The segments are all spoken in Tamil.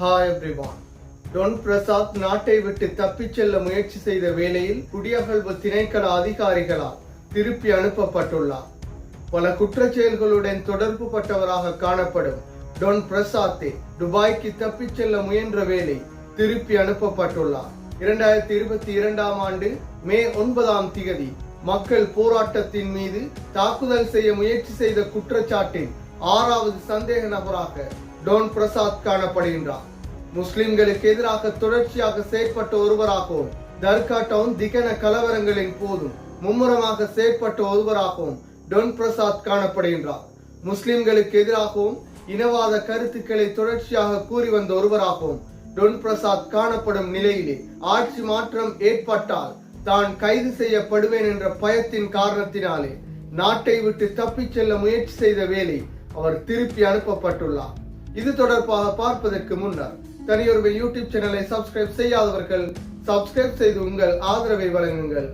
ஹாய் எவ்ரிவான் டொன் பிரசாத் நாட்டை விட்டு தப்பிச் செல்ல முயற்சி செய்த வேளையில் குடியகழ்வு திணைக்கள அதிகாரிகளால் திருப்பி அனுப்பப்பட்டுள்ளார். பல குற்றச்செயல்களுடன் தொடர்பு பட்டவராக காணப்படும் டொன் பிரசாத்தே துபாய்க்கு தப்பிச் செல்ல முயன்ற வேலை திருப்பி அனுப்பப்பட்டுள்ளார். இரண்டாயிரத்தி இருபத்தி இரண்டாம் ஆண்டு மே ஒன்பதாம் திகதி மக்கள் போராட்டத்தின் மீது தாக்குதல் செய்ய முயற்சி செய்த குற்றச்சாட்டின் ஆறாவது சந்தேக நபராக டோன் பிரசாத் காணப்படுகின்றார். முஸ்லிம்களுக்கு எதிராக தொடர்ச்சியாக செயற்பட்ட ஒருவராகவும் தர்கா டவுன் திகன கலவரங்களின் போதும் மும்முரமாக செயற்பட்ட ஒருவராகவும் டொன் பிரசாத் காணப்படுகின்றார். முஸ்லிம்களுக்கு எதிராகவும் இனவாத கருத்துக்களை தொடர்ச்சியாக கூறி வந்த ஒருவராகவும் டொன் பிரசாத் காணப்படும் நிலையிலே ஆட்சி மாற்றம் ஏற்பட்டால் தான் கைது செய்யப்படுவேன் என்ற பயத்தின் காரணத்தினாலே நாட்டை விட்டு தப்பிச் செல்ல முயற்சி செய்த வேளை அவர் திருப்பி அனுப்பப்பட்டுள்ளார். இது தொடர்பாக பார்ப்பதற்கு முன்னர் தனியொரு யூடியூப் சேனலை சப்ஸ்கிரைப் செய்யாதவர்கள் சப்ஸ்கிரைப் செய்து உங்கள் ஆதரவை வழங்குங்கள்.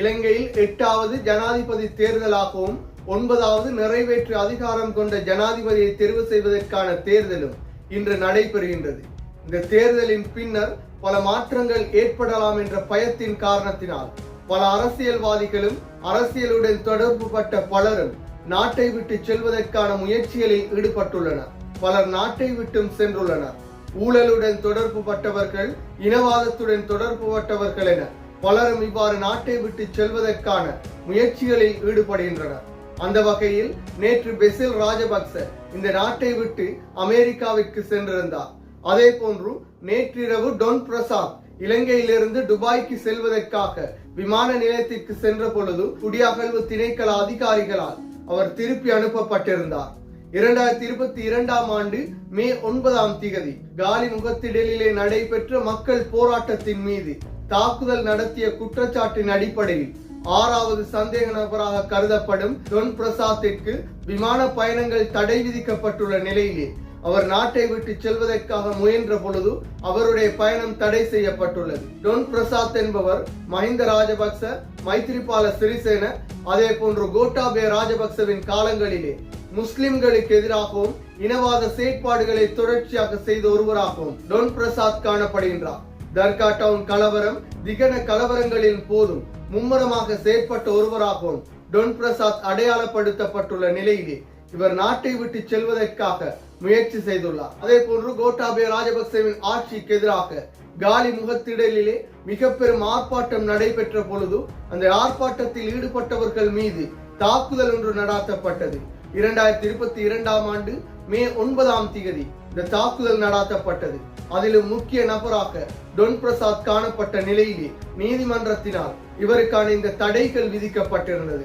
இலங்கையில் எட்டாவது ஜனாதிபதி தேர்தலாகவும் ஒன்பதாவது நிறைவேற்று அதிகாரம் கொண்ட ஜனாதிபதியை தெரிவு செய்வதற்கான தேர்தலும் இன்று நடைபெறுகின்றது. இந்த தேர்தலின் பின்னர் பல மாற்றங்கள் ஏற்படலாம் என்ற பயத்தின் காரணத்தினால் பல அரசியல்வாதிகளும் அரசியலுடன் தொடர்பு பட்ட பலரும் நாட்டை விட்டு செல்வதற்கான முயற்சிகளில் ஈடுபட்டுள்ளனர். பலர் நாட்டை விட்டும் சென்றுள்ளனர். ஊழலுடன் தொடர்பு பட்டவர்கள் இனவாதத்துடன் தொடர்பு பட்டவர்கள் என பலரும் இவ்வாறு நாட்டை விட்டு செல்வதற்கான முயற்சிகளில் ஈடுபடுகின்றனர். அந்த வகையில் நேற்று பெசில் ராஜபக்ச இந்த நாட்டை விட்டு அமெரிக்காவிற்கு சென்றிருந்தார். அதே போன்று நேற்றிரவு டொன் பிரசாத் இலங்கையிலிருந்து துபாய்க்கு செல்வதற்காக விமான நிலையத்திற்கு சென்ற பொழுது குடியகழ்வு திணைக்கள அதிகாரிகளால் அவர் திருப்பி அனுப்பப்பட்டிருந்தார். இரண்டாயிரத்தி இருபத்தி இரண்டாம் ஆண்டு மே ஒன்பதாம் திகதி காலி முகத்திடலிலே நடைபெற்ற மக்கள் போராட்டத்தின் மீது தாக்குதல் நடத்திய குற்றச்சாட்டின் அடிப்படையில் ஆறாவது சந்தேக நபராக கருதப்படும் டொன் பிரசாத்திற்கு விமான பயணங்கள் தடை விதிக்கப்பட்டுள்ள நிலையிலே அவர் நாட்டை விட்டு செல்வதற்காக முயன்ற பொழுது அவருடைய பயணம் தடை செய்யப்பட்டுள்ளது. டொன் பிரசாத் என்பவர் மஹிந்த ராஜபக்ச மைத்ரிபால சிறிசேன அதே போன்று கோட்டாபே ராஜபக்சவின் காலங்களிலே முஸ்லிம்களுக்கு எதிராகவும் இனவாத செயற்பாடுகளை தொடர்ச்சியாக செய்த ஒருவராகவும் டொன் பிரசாத் காணப்படுகின்றார். தர்கா டவுன் கலவரம் திகன கலவரங்களின் போதும் மும்முரமாக செயற்பட்ட ஒருவராகவும் டொன் பிரசாத் அடையாளப்படுத்தப்பட்டுள்ள நிலையிலே இவர் நாட்டை விட்டு செல்வதற்காக முயற்சி செய்துள்ளார். அதே போன்று கோட்டாபய ராஜபக்சேவின் ஆட்சிக்கு எதிராக காலி முகத்திடலிலே மிக பெரும் ஆர்ப்பாட்டம் நடைபெற்ற பொழுது அந்த ஆர்ப்பாட்டத்தில் ஈடுபட்டவர்கள் மீது தாக்குதல் ஒன்று நடாத்தப்பட்டது. இரண்டாயிரத்தி இருபத்தி இரண்டாம் ஆண்டு மே ஒன்பதாம் திகதி இந்த தாக்குதல் நடாத்தப்பட்டது. அதிலும் முக்கிய நபராக டொன் பிரசாத் காணப்பட்ட நிலையிலே நீதிமன்றத்தினால் இவருக்கான இந்த தடைகள் விதிக்கப்பட்டிருந்தது.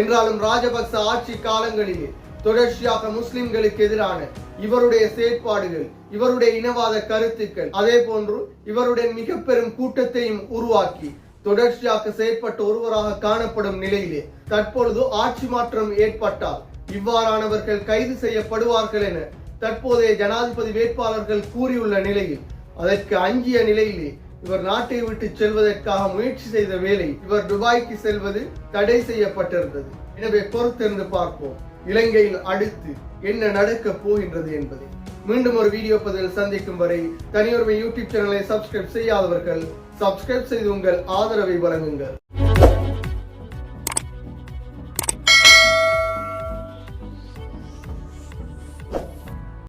என்றாலும் ராஜபக்ச ஆட்சி காலங்களிலே தொடர்ச்சியாக முஸ்லிம்களுக்கு எதிரான இவருடைய செயற்பாடுகள் இவருடைய இனவாத கருத்துக்கள் அதே போன்று இவருடைய மிக பெரும் கூட்டத்தையும் உருவாக்கி தொடர்ச்சியாக செயற்பட்ட ஒருவராக காணப்படும் நிலையிலே தற்பொழுது ஆட்சி மாற்றம் ஏற்பட்டால் இவ்வாறானவர்கள் கைது செய்யப்படுவார்கள் என தற்போதைய ஜனாதிபதி வேட்பாளர்கள் கூறியுள்ள நிலையில் அதற்கு அஞ்சிய நிலையிலே இவர் நாட்டை விட்டு செல்வதற்காக முயற்சி செய்த வேளை இவர் துபாய்க்கு செல்வது தடை செய்யப்பட்டிருந்தது. எனவே பொறுத்திருந்து பார்ப்போம். இலங்கையில் அடுத்து என்ன நடக்க போகின்றது என்பதை. மீண்டும் ஒரு வீடியோ பதில் சந்திக்கும் வரை தனியொருமை யூடியூப் சேனலை சப்ஸ்கிரைப் செய்யாதவர்கள் சப்ஸ்கிரைப் செய்து உங்கள் ஆதரவை வழங்குங்கள்.